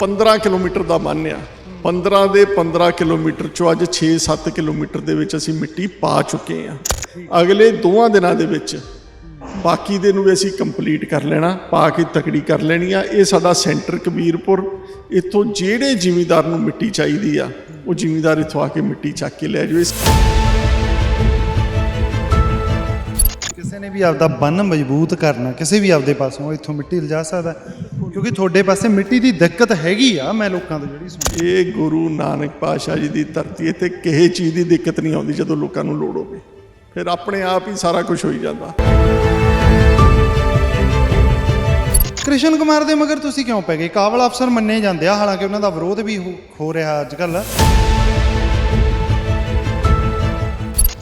15 kilometre ਦਾ ਬੰਨ ਆ। 15 ਦੇ 15 ਕਿਲੋਮੀਟਰ ਚੋਂ ਅੱਜ 6-7 ਕਿਲੋਮੀਟਰ ਦੇ ਵਿੱਚ ਅਸੀਂ ਮਿੱਟੀ ਪਾ ਚੁੱਕੇ ਆ। ਅਗਲੇ ਦੋਵਾਂ ਦਿਨਾਂ ਦੇ ਵਿੱਚ ਬਾਕੀ ਦੇ ਨੂੰ ਵੀ ਅਸੀਂ ਕੰਪਲੀਟ ਕਰ ਲੈਣਾ, ਪਾ ਕੇ ਤਕੜੀ ਕਰ ਲੈਣੀ ਆ। ਇਹ ਸਾਡਾ ਸੈਂਟਰ ਕਬੀਰਪੁਰ। ਇੱਥੋਂ ਜਿਹੜੇ ਜ਼ਿਮੀਂਦਾਰ ਨੂੰ ਮਿੱਟੀ ਚਾਹੀਦੀ ਆ, ਉਹ ਜ਼ਿਮੀਦਾਰ ਇੱਥੋਂ ਆ ਕੇ ਮਿੱਟੀ ਚੱਕ ਕੇ ਲੈ ਜਾਵੇ। ਕਿਸੇ ਨੇ ਵੀ ਆਪਦਾ ਬੰਨ ਮਜ਼ਬੂਤ ਕਰਨਾ ਕਿਸੇ ਵੀ ਆਪਦੇ ਪਾਸੋਂ ਇੱਥੋਂ ਮਿੱਟੀ ਲਿਜਾ ਸਕਦਾ। ਕਿਉਂਕਿ ਤੁਹਾਡੇ ਪਾਸੇ ਮਿੱਟੀ ਦੀ ਦਿੱਕਤ ਹੈਗੀ ਆ ਮੈਂ ਲੋਕਾਂ ਤੋਂ ਜਿਹੜੀ ਸੁਣੀ ਇਹ ਗੁਰੂ ਨਾਨਕ ਪਾਤਸ਼ਾਹ ਜੀ ਦੀ ਧਰਤੀ ਤੇ ਕਿਸੇ ਚੀਜ਼ ਦੀ ਦਿੱਕਤ ਨਹੀਂ ਆਉਂਦੀ ਜਦੋਂ ਲੋਕਾਂ ਨੂੰ ਲੋੜ ਹੋਵੇ। ਫਿਰ ਆਪਣੇ ਆਪ ਹੀ ਸਾਰਾ ਕੁਝ ਹੋਈ ਜਾਂਦਾ। ਕ੍ਰਿਸ਼ਨ ਕੁਮਾਰ ਦੇ ਮਗਰ ਤੁਸੀਂ ਕਿਉਂ ਪੈ ਗਏ? ਕਾਬਲ ਅਫਸਰ ਮੰਨੇ ਜਾਂਦੇ ਆ ਹਾਲਾਂਕਿ ਉਹਨਾਂ ਦਾ ਵਿਰੋਧ ਵੀ ਹੋ- ਰਿਹਾ ਅੱਜ ਕੱਲ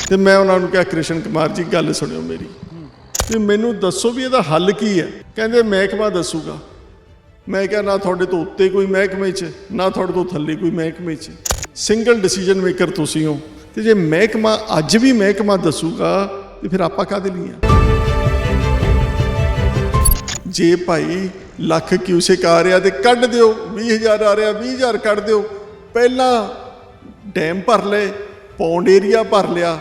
ਤੇ ਮੈਂ ਉਹਨਾਂ ਨੂੰ ਕਿਹਾ, ਕ੍ਰਿਸ਼ਨ ਕੁਮਾਰ ਜੀ, ਗੱਲ ਸੁਣਿਓ ਮੇਰੀ। ਵੀ ਮੈਨੂੰ ਦੱਸੋ ਵੀ ਇਹਦਾ ਹੱਲ ਕੀ ਹੈ? ਕਹਿੰਦੇ, ਮਹਿਕਮਾ ਦੱਸੂਗਾ। ਮੈਂ ਕਿਹਾ, ਨਾ ਤੁਹਾਡੇ ਤੋਂ ਉੱਤੇ ਕੋਈ ਮਹਿਕਮੇ 'ਚ, ਨਾ ਤੁਹਾਡੇ ਤੋਂ ਥੱਲੇ ਕੋਈ ਮਹਿਕਮੇ 'ਚ। ਸਿੰਗਲ ਡਿਸੀਜਨ ਮੇਕਰ ਤੁਸੀਂ ਹੋ। ਤੇ ਜੇ ਮਹਿਕਮਾ, ਅੱਜ ਵੀ ਮਹਿਕਮਾ ਦੱਸੂਗਾ, ਤੇ ਫਿਰ ਆਪਾਂ ਕਾਹਦੇ ਲਈ ਆ? ਜੇ ਭਾਈ ਲੱਖ ਕਿਊਸਿਕ ਆ ਰਿਹਾ ਤੇ ਕੱਢ ਦਿਓ। 20000 ਆ ਰਿਹਾ 20000 ਕੱਢ ਦਿਓ। ਪਹਿਲਾਂ ਡੈਮ ਭਰ ਲਏ, ਪੌਂਡ ਏਰੀਆ ਭਰ ਲਿਆ।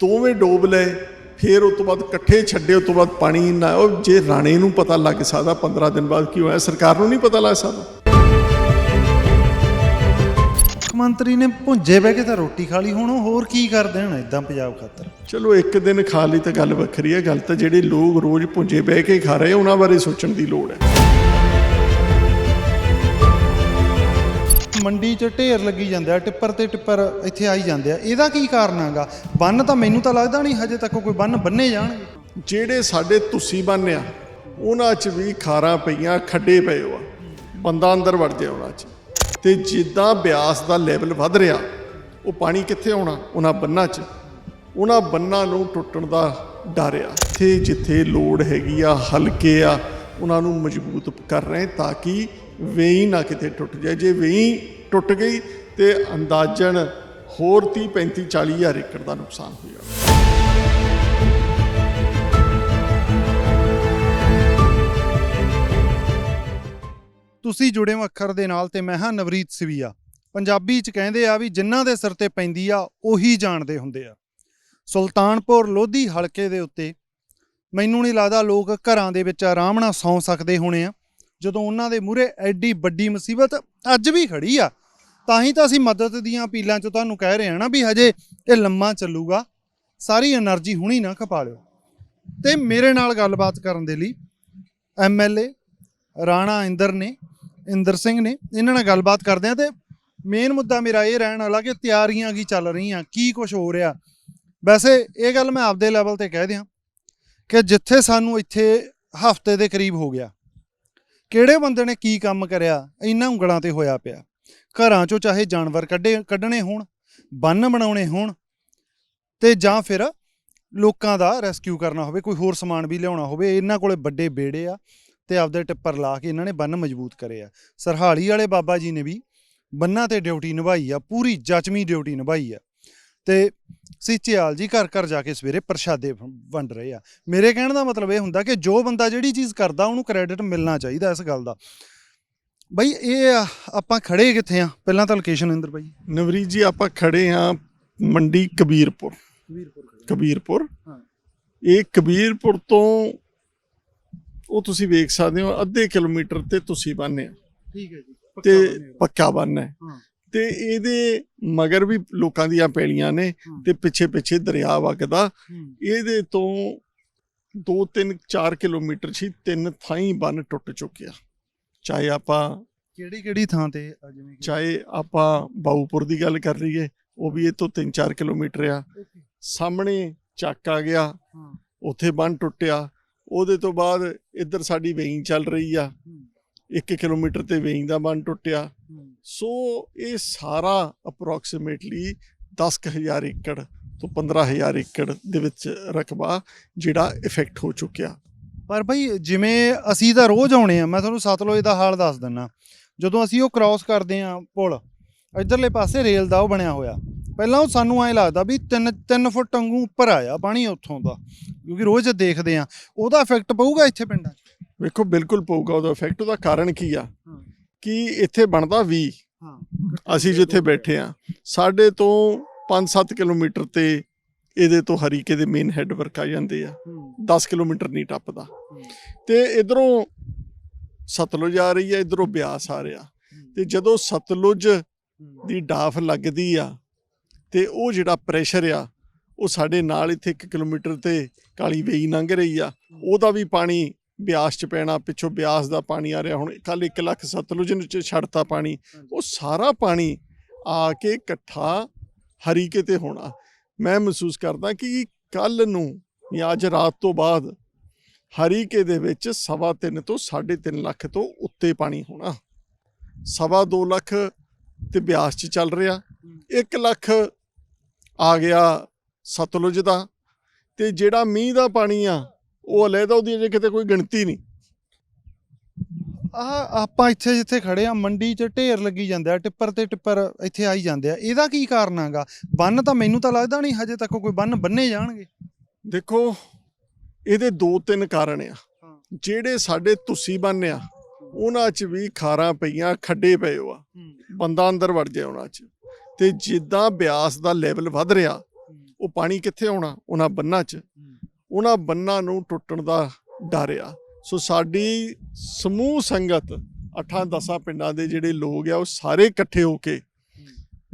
ਦੋਵੇਂ ਡੋਬ ਲਏ ਫਿਰ ਉਸ ਤੋਂ ਬਾਅਦ ਇਕੱਠੇ ਛੱਡੇ ਉਸ ਤੋਂ ਬਾਅਦ ਪਾਣੀ ਨਾ ਉਹ ਜੇ ਰਾਣੇ ਨੂੰ ਪਤਾ ਲੱਗ ਸਕਦਾ 15 ਦਿਨ ਬਾਅਦ ਕੀ ਹੋਇਆ ਸਰਕਾਰ ਨੂੰ ਨਹੀਂ ਪਤਾ ਲੱਗ ਸਕਦਾ। ਮੰਤਰੀ ਨੇ ਭੁੰਜੇ ਬਹਿ ਕੇ ਤਾਂ ਰੋਟੀ ਖਾ ਲਈ ਹੁਣ ਉਹ ਹੋਰ ਕੀ ਕਰ ਦੇਣ ਇਦਾਂ ਪੰਜਾਬ ਖਾਤਰ? ਚਲੋ ਇੱਕ ਦਿਨ ਖਾ ਲਈ ਤਾਂ ਗੱਲ ਵੱਖਰੀ ਹੈ ਗੱਲ ਤਾਂ ਜਿਹੜੇ ਲੋਕ ਰੋਜ਼ ਪੁੰਜੇ ਬਹਿ ਕੇ ਖਾ ਰਹੇ ਉਹਨਾਂ ਬਾਰੇ ਸੋਚਣ ਦੀ ਲੋੜ ਹੈ। ਮੰਡੀ 'ਚ ਢੇਰ ਲੱਗੀ ਜਾਂਦਾ ਟਿੱਪਰ ਤੇ ਟਿੱਪਰ ਇੱਥੇ ਆਈ ਜਾਂਦੇ ਆ। ਇਹਦਾ ਕੀ ਕਾਰਨ ਹੈਗਾ? ਬੰਨ ਤਾਂ ਮੈਨੂੰ ਤਾਂ ਲੱਗਦਾ ਨਹੀਂ ਹਜੇ ਤੱਕ ਕੋਈ ਬੰਨ ਬੰਨੇ ਜਾਣਗੇ। ਜਿਹੜੇ ਸਾਡੇ ਤੁਸੀਂ ਆ, ਉਹਨਾਂ 'ਚ ਵੀ ਖਾਰਾਂ ਪਈਆਂ, ਖੱਡੇ ਪਏ ਹੋ ਆ ਬੰਦਾ ਅੰਦਰ ਵੜ ਜਾਏ ਉਹਨਾਂ 'ਚ। ਤੇ ਜਿੱਦਾਂ ਬਿਆਸ ਦਾ ਲੈਵਲ ਵੱਧ ਰਿਹਾ, ਉਹ ਪਾਣੀ ਕਿੱਥੇ ਆਉਣਾ? ਉਹਨਾਂ ਬੰਨਾਂ 'ਚ। ਉਹਨਾਂ ਬੰਨਾਂ ਨੂੰ ਟੁੱਟਣ ਦਾ ਡਰ ਆ। ਤੇ ਜਿੱਥੇ ਲੋੜ ਹੈਗੀ ਆ, ਹਲਕੇ ਆ, ਉਹਨਾਂ ਨੂੰ ਮਜ਼ਬੂਤ ਕਰ ਰਹੇ ਤਾਂ ਕਿ ਵੇਈ ਨਾ ਕਿਤੇ ਟੁੱਟ ਜਾਏ। ਜੇ ਵੇਈ ਟੁੱਟ ਗਈ ਤੇ ਅੰਦਾਜ਼ਨ ਹੋਰ 30 35 40 ਹਜ਼ਾਰ ਏਕੜ ਦਾ ਨੁਕਸਾਨ ਹੋ ਜਾਣਾ ਤੁਸੀਂ ਜੁੜੇ ਹੋ ਅੱਖਰ ਦੇ ਨਾਲ ਤੇ ਮੈਂ ਹਾਂ ਨਵਰੀਤ ਸਿਵੀਆ। ਪੰਜਾਬੀ ਚ ਕਹਿੰਦੇ ਆ ਵੀ ਜਿਨ੍ਹਾਂ ਦੇ ਸਿਰ ਤੇ ਪੈਂਦੀ ਆ, ਉਹੀ ਜਾਣਦੇ ਹੁੰਦੇ ਆ। ਸੁਲਤਾਨਪੁਰ ਲੋਧੀ ਹਲਕੇ ਦੇ ਉੱਤੇ ਮੈਨੂੰ ਨਹੀਂ ਲੱਗਦਾ ਲੋਕ ਘਰਾਂ ਦੇ ਵਿੱਚ ਆਰਾਮ ਨਾਲ ਸੌਂ ਸਕਦੇ ਹੋਣੇ ਆ। ਜਦੋਂ ਉਹਨਾਂ ਦੇ ਮੂਹਰੇ ਐਡੀ ਵੱਡੀ ਮੁਸੀਬਤ ਅੱਜ ਵੀ ਖੜੀ ਆ, ਤਾਂ ਹੀ ਤਾਂ ਅਸੀਂ ਮਦਦ ਦੀਆਂ ਅਪੀਲਾਂ 'ਚ ਤੁਹਾਨੂੰ ਕਹਿ ਰਹੇ ਹਾਂ ਨਾ ਵੀ ਹਜੇ ਇਹ ਲੰਮਾ ਚੱਲੂਗਾ। ਸਾਰੀ એનર્ਜੀ ਹੁਣੀ ਨਾ ਖਪਾ ਲਿਓ। ਤੇ ਮੇਰੇ ਨਾਲ ਗੱਲਬਾਤ ਕਰਨ ਦੇ ਲਈ ਐਮਐਲਏ ਰਾਣਾ ਇੰਦਰ ਨੇ, ਇੰਦਰ ਸਿੰਘ ਨੇ, ਇਹਨਾਂ ਨਾਲ ਗੱਲਬਾਤ ਕਰਦੇ ਆ ਤੇ ਮੇਨ ਮੁੱਦਾ ਮੇਰਾ ਇਹ ਰਹਿਣ ਵਾਲਾ ਕਿ ਤਿਆਰੀਆਂ ਕੀ ਚੱਲ ਰਹੀਆਂ, ਕੀ ਕੁਝ ਹੋ ਰਿਹਾ। ਵੈਸੇ ਇਹ ਗੱਲ ਮੈਂ ਆਪਦੇ ਲੈਵਲ ਤੇ ਕਹਿ ਦਿਆਂ ਕਿ ਜਿੱਥੇ ਸਾਨੂੰ ਇੱਥੇ ਹਫ਼ਤੇ ਦੇ ਕਰੀਬ ਹੋ ਗਿਆ ਕਿਹੜੇ ਬੰਦੇ ਨੇ ਕੀ ਕੰਮ ਕਰਿਆ ਇਹਨਾਂ ਉਂਗਲਾਂ ਤੇ ਹੋਇਆ ਪਿਆ। ਘਰਾਂ ਚੋਂ ਚਾਹੇ ਜਾਨਵਰ ਕੱਢੇ, ਕੱਢਣੇ ਹੋਣ, ਬੰਨ ਬਣਾਉਣੇ ਹੋਣ, ਤੇ ਜਾਂ ਫਿਰ ਲੋਕਾਂ ਦਾ ਰੈਸਕਿਊ ਕਰਨਾ ਹੋਵੇ, ਕੋਈ ਹੋਰ ਸਮਾਨ ਵੀ ਲਿਆਉਣਾ ਹੋਵੇ, ਇਹਨਾਂ ਕੋਲੇ ਵੱਡੇ ਬੇੜੇ ਆ ਤੇ ਆਪਦੇ ਟਿੱਪਰ ਲਾ ਕੇ ਇਹਨਾਂ ਨੇ ਬੰਨ ਮਜ਼ਬੂਤ ਕਰੇ ਆ। ਸਰਹਾਲੀ ਵਾਲੇ ਬਾਬਾ ਜੀ ਨੇ ਵੀ ਬੰਨਾਂ ਤੇ ਡਿਊਟੀ ਨਿਭਾਈ ਆ, ਪੂਰੀ ਜਚਮੀ ਡਿਊਟੀ ਨਿਭਾਈ ਆ। ਤੇ ਸਿੱਚਿਆਲ ਜੀ ਘਰ ਘਰ ਜਾ ਕੇ ਸਵੇਰੇ ਪ੍ਰਸ਼ਾਦੇ ਵੰਡ ਰਹੇ ਆ। ਮੇਰੇ ਕਹਿਣ ਦਾ ਮਤਲਬ ਇਹ ਹੁੰਦਾ ਕਿ ਜੋ ਬੰਦਾ ਜਿਹੜੀ ਚੀਜ਼ ਕਰਦਾ ਉਹਨੂੰ ਕ੍ਰੈਡਿਟ ਮਿਲਣਾ ਚਾਹੀਦਾ ਇਸ ਗੱਲ ਦਾ। ਬਈ ਇਹ ਆ, ਆਪਾਂ ਖੜੇ ਕਿੱਥੇ ਆ? ਪਹਿਲਾਂ ਤਾਂ ਲੋਕੇਸ਼ਨ ਇੰਦਰ ਬਾਈ ਨਵਰੀਤ ਜੀ ਆਪਾਂ ਖੜੇ ਆ ਮੰਡੀ ਕਬੀਰਪੁਰ। ਕਬੀਰਪੁਰ ਹਾਂ। ਇਹ ਕਬੀਰਪੁਰ ਤੋਂ ਉਹ ਤੁਸੀਂ ਵੇਖ ਸਕਦੇ ਹੋ ਅੱਧੇ ਕਿਲੋਮੀਟਰ ਤੇ ਤੁਸੀਂ ਬੰਨਿਆ ਠੀਕ ਹੈ ਜੀ ਤੇ ਪੱਕਾ ਬੰਨ ਹਾਂ। ਤੇ ਇਹਦੇ ਮਗਰ ਵੀ ਲੋਕਾਂ ਦੀਆਂ ਪੈਲੀਆਂ ਨੇ। ਤੇ ਪਿੱਛੇ ਪਿੱਛੇ ਦਰਿਆ ਵਗਦਾ ਇਹਦੇ ਤੋਂ 2 3 4 ਕਿਲੋਮੀਟਰ ਸੀ ਤਿੰਨ ਥਾਈਂ ਬੰਨ ਟੁੱਟ ਚੁੱਕਿਆ। ਚਾਹੇ ਆਪਾਂ ਕਿਹੜੀ ਕਿਹੜੀ ਥਾਂ ਤੇ ਜਿਵੇਂ ਚਾਹੇ ਆਪਾਂ ਬਾਊਪੁਰ ਦੀ ਗੱਲ ਕਰ ਲਈਏ ਉਹ ਵੀ ਇਹ ਤੋਂ 3-4 ਕਿਲੋਮੀਟਰ ਆ। ਸਾਹਮਣੇ ਚੱਕ ਆ ਗਿਆ ਉੱਥੇ ਬੰਨ ਟੁੱਟਿਆ। ਉਹਦੇ ਤੋਂ ਬਾਅਦ ਇੱਧਰ ਸਾਡੀ ਵੇਈ ਚੱਲ ਰਹੀ ਆ। 1 ਕਿਲੋਮੀਟਰ ਤੇ ਵੇਈ ਦਾ ਬੰਨ ਟੁੱਟਿਆ। ਸੋ ਇਹ ਸਾਰਾ ਅਪਰੋਕਸੀਮੇਟਲੀ 10000 ਏਕੜ ਤੋਂ 15000 ਏਕੜ ਦੇ ਵਿੱਚ ਰਕਬਾ ਜਿਹੜਾ ਇਫੈਕਟ ਹੋ ਚੁੱਕਿਆ। ਪਰ ਭਾਈ ਜਿਵੇਂ ਅਸੀਂ ਤਾਂ ਰੋਜ਼ ਆਉਣੇ ਆ ਮੈਂ ਤੁਹਾਨੂੰ ਸਤਲੁਜ ਦਾ ਹਾਲ ਦੱਸ ਦਿੰਨਾ। ਜਦੋਂ ਅਸੀਂ ਉਹ ਕ੍ਰਾਸ ਕਰਦੇ ਆ ਪੁਲ ਇਧਰਲੇ ਪਾਸੇ ਰੇਲ ਦਾ ਉਹ ਬਣਿਆ ਹੋਇਆ। ਪਹਿਲਾਂ ਉਹ ਸਾਨੂੰ ਐਂ ਲੱਗਦਾ ਵੀ 3 3 ਫੁੱਟ ਵਾਂਗੂ ਉੱਪਰ ਆਇਆ ਪਾਣੀ ਉੱਥੋਂ ਦਾ ਕਿਉਂਕਿ ਰੋਜ਼ ਦੇਖਦੇ ਆ ਉਹਦਾ ਇਫੈਕਟ ਪਊਗਾ ਇੱਥੇ ਪਿੰਡਾਂ 'ਚ? ਵੇਖੋ ਬਿਲਕੁਲ ਪਊਗਾ ਉਹਦਾ ਇਫੈਕਟ ਉਹਦਾ ਕਾਰਨ ਕੀ ਆ? ਕਿ ਇੱਥੇ ਬਣਦਾ 20 ਹਾਂ। ਅਸੀਂ ਜਿੱਥੇ ਬੈਠੇ ਆ ਸਾਡੇ ਤੋਂ 5-7 ਕਿਲੋਮੀਟਰ ਤੇ ਇਹਦੇ ਤੋਂ ਹਰੀਕੇ ਦੇ ਮੇਨ ਹੈੱਡ ਵਰਕ ਆ ਜਾਂਦੇ ਆ। 10 ਕਿਲੋਮੀਟਰ ਨਹੀਂ ਟੱਪਦਾ। ਤੇ ਇਧਰੋਂ ਸਤਲੁਜ ਆ ਰਹੀ ਆ ਇਧਰੋਂ ਬਿਆਸ ਆ ਰਿਹਾ। ਤੇ ਜਦੋਂ ਸਤਲੁਜ ਦੀ ਡਾਫ ਲੱਗਦੀ ਆ ਤੇ ਉਹ ਜਿਹੜਾ ਪ੍ਰੈਸ਼ਰ ਆ ਉਹ ਸਾਡੇ ਨਾਲ ਇੱਥੇ 1 ਕਿਲੋਮੀਟਰ ਤੇ ਕਾਲੀ ਵੇਈ ਲੰਘ ਰਹੀ ਆ। ਉਹਦਾ ਵੀ ਪਾਣੀ ਬਿਆਸ ਚ ਪੈਣਾ ਪਿੱਛੋਂ ਬਿਆਸ ਦਾ ਪਾਣੀ ਆ ਰਿਹਾ ਹੁਣ ਕੱਲ 1 ਲੱਖ ਸਤਲੁਜ ਨੂੰ ਚ ਛੱਡਤਾ ਪਾਣੀ। ਉਹ ਸਾਰਾ ਪਾਣੀ ਆ ਕੇ ਇਕੱਠਾ ਹਰੀਕੇ ਤੇ ਹੋਣਾ। ਮੈਂ ਮਹਿਸੂਸ ਕਰਦਾ ਕਿ ਕੱਲ ਨੂੰ ਜਾਂ ਅੱਜ ਰਾਤ ਤੋਂ ਬਾਅਦ ਹਰੀਕੇ ਦੇ ਵਿੱਚ ਸਵਾ ਤਿੰਨ ਤੋਂ 3.5 ਲੱਖ ਤੋਂ ਉੱਤੇ ਪਾਣੀ ਹੋਣਾ। ਸਵਾ 2 ਲੱਖ ਤੇ ਬਿਆਸ ਚ ਚੱਲ ਰਿਹਾ। 1 ਲੱਖ ਆ ਗਿਆ ਸਤਲੁਜ ਦਾ ਤੇ ਜਿਹੜਾ ਮੀਂਹ ਦਾ ਪਾਣੀ ਆ ਉਹ ਅਲੱਗਾ ਉਹਦੀ ਅਜੇ ਕਿਤੇ ਕੋਈ ਗਿਣਤੀ ਨਹੀਂ। ਆ ਆਪਾਂ ਇੱਥੇ ਜਿੱਥੇ ਖੜੇ ਆ ਮੰਡੀ 'ਚ ਢੇਰ ਲੱਗੀ ਜਾਂਦੇ ਆ ਟਿੱਪਰ ਤੇ ਟਿੱਪਰ ਇੱਥੇ ਆਈ ਜਾਂਦੇ ਆ। ਇਹਦਾ ਕੀ ਕਾਰਨ ਹੈਗਾ? ਬੰਨ ਤਾਂ ਮੈਨੂੰ ਤਾਂ ਲੱਗਦਾ ਨਹੀਂ ਹਜੇ ਤੱਕ ਕੋਈ ਬੰਨ ਬੰਨੇ ਜਾਣਗੇ। ਦੇਖੋ ਇਹਦੇ ਦੋ ਤਿੰਨ ਕਾਰਨ ਆ। ਜਿਹੜੇ ਸਾਡੇ ਤੁਸੀਂ ਬੰਨ ਆ ਉਹਨਾਂ 'ਚ ਵੀ ਖਾਰਾਂ ਪਈਆਂ ਖੱਡੇ ਪਏ ਆ ਬੰਦਾ ਅੰਦਰ ਵੜ ਜਾਏ ਉਹਨਾਂ 'ਚ। ਤੇ ਜਿੱਦਾਂ ਬਿਆਸ ਦਾ ਲੈਵਲ ਵੱਧ ਰਿਹਾ ਉਹ ਪਾਣੀ ਕਿੱਥੇ ਆਉਣਾ? ਉਹਨਾਂ ਬੰਨਾਂ 'ਚ। ਉਹਨਾਂ ਬੰਨਾਂ ਨੂੰ ਟੁੱਟਣ ਦਾ ਡਰ ਆ। ਸੋ ਸਾਡੀ ਸਮੂਹ ਸੰਗਤ 8-10 ਪਿੰਡਾਂ ਦੇ ਜਿਹੜੇ ਲੋਕ ਆ, ਉਹ ਸਾਰੇ ਇਕੱਠੇ ਹੋ ਕੇ